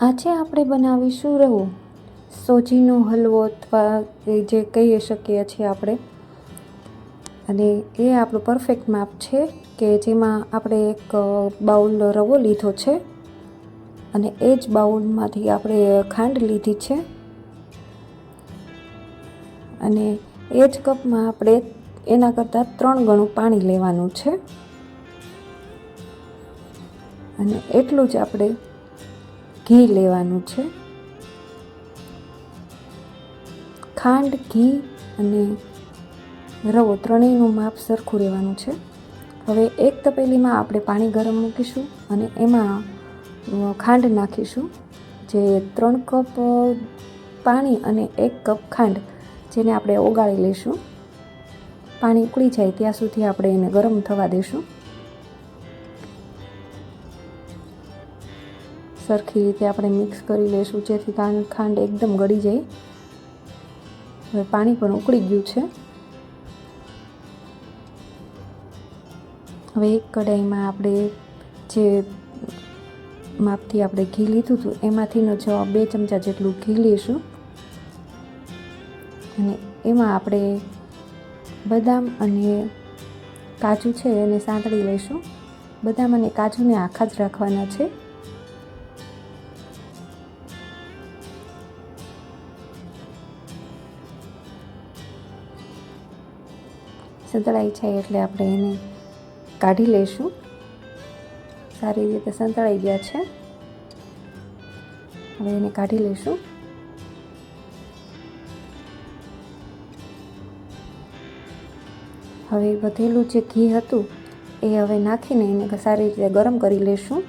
આજે આપણે બનાવીશું રવો સોજીનો હલવો અથવા જે કહી શકીએ છીએ આપણે. અને એ આપણું પરફેક્ટ માપ છે કે જેમાં આપણે એક બાઉલ રવો લીધો છે. અને એ જ બાઉલમાંથી આપણે ખાંડ લીધી છે. અને એ જ કપમાં આપણે એના કરતાં ત્રણ ગણું પાણી લેવાનું છે. અને એટલું જ આપણે ઘી લેવાનું છે. ખાંડ, ઘી અને રવો ત્રણેયનું માપ સરખું રહેવાનું છે. હવે એક તપેલીમાં આપણે પાણી ગરમ મૂકીશું અને એમાં ખાંડ નાખીશું, જે ત્રણ કપ પાણી અને એક કપ ખાંડ જેને આપણે ઓગાળી લઈશું. પાણી ઉકળી જાય ત્યાં સુધી આપણે એને ગરમ થવા દઈશું સરખી રીતે આપણે મિક્સ કરી લઈશું, જેથી ખાંડ એકદમ ગળી જાય. હવે પાણી પણ ઉકળી ગયું છે. હવે એક કઢાઈમાં આપણે જે માપથી આપણે ઘી લીધું હતું, એમાંથીનો જવાબ બે ચમચા જેટલું ઘી લઈશું. અને એમાં આપણે બદામ અને કાજુ છે એને સાંતળી લઈશું. બદામ અને કાજુને આખા જ રાખવાના છે. સંતળાઈ જાય એટલે આપણે એને કાઢી લઈશું. સારી રીતે સંતળાઈ ગયા છે. હવે એને કાઢી લઈશું. હવે વધેલું જે ઘી હતું એ હવે નાખીને એને સારી રીતે ગરમ કરી લઈશું.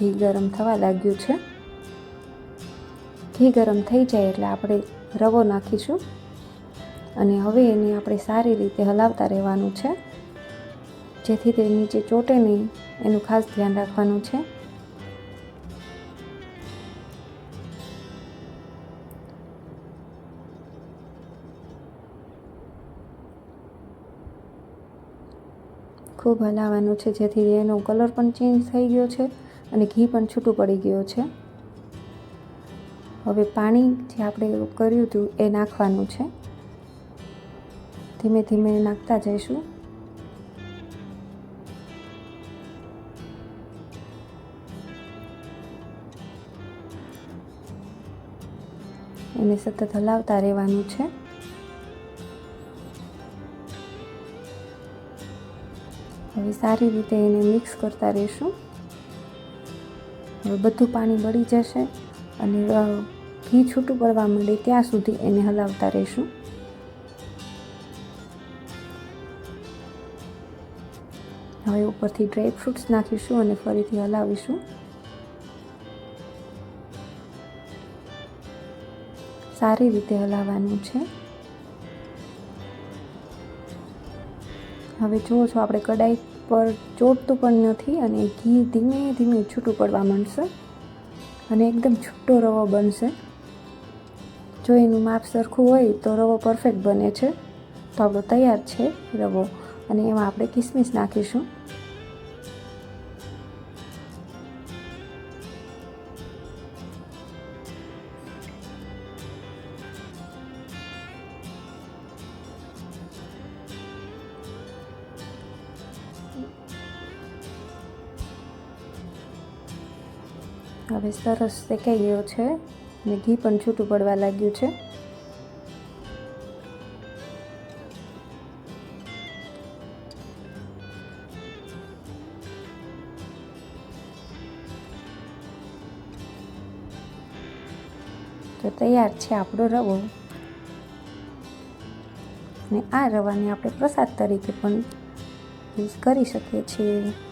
ઘી ગરમ થવા લાગ્યું છે. ઘી ગરમ થઈ જાય એટલે આપણે રવો નાખીશું. અને હવે એને આપણે સારી રીતે હલાવતા રહેવાનું છે. જેથી તે નીચે ચોટે નહીં, એનું ખાસ ધ્યાન રાખવાનું છે. ખૂબ હલાવવાનું છે, જેથી એનો કલર પણ ચેન્જ થઈ ગયો છે અને ઘી પણ છૂટું પડી ગયું છે. હવે પાણી જે આપણે કર્યું હતું એ નાખવાનું છે. ધીમે ધીમે નાખતા જઈશું. એને સતત હલાવતા રહેવાનું છે. હવે સારી રીતે એને મિક્સ કરતા રહીશું. હવે બધું પાણી બળી જશે. અને ઘી છૂટું પડવા માંડે ત્યાં સુધી એને હલાવતા રહીશું. હવે ઉપરથી ડ્રાય ફ્રૂટ્સ નાખીશું અને ફરીથી હલાવીશું. સારી રીતે હલાવવાનું છે. હવે જુઓ છો, આપણે કડાઈ પર, ચોટતું પણ નથી અને ઘી ધીમે ધીમે છૂટું પડવા માંડશે. અને એકદમ છૂટો રવો બનશે. જો એનું માપ સરખું હોય તો રવો પરફેક્ટ બને છે. તો આપણો તૈયાર છે રવો. અને એમાં આપણે કિસમિસ નાખીશું. હવે સરસ શેકાઈ ગયો છે. અને ઘી પણ છૂટું પડવા લાગ્યું છે. તો તૈયાર છે આપણો રવો. અને આ રવાને આપણે પ્રસાદ તરીકે પણ યુઝ કરી શકીએ છીએ.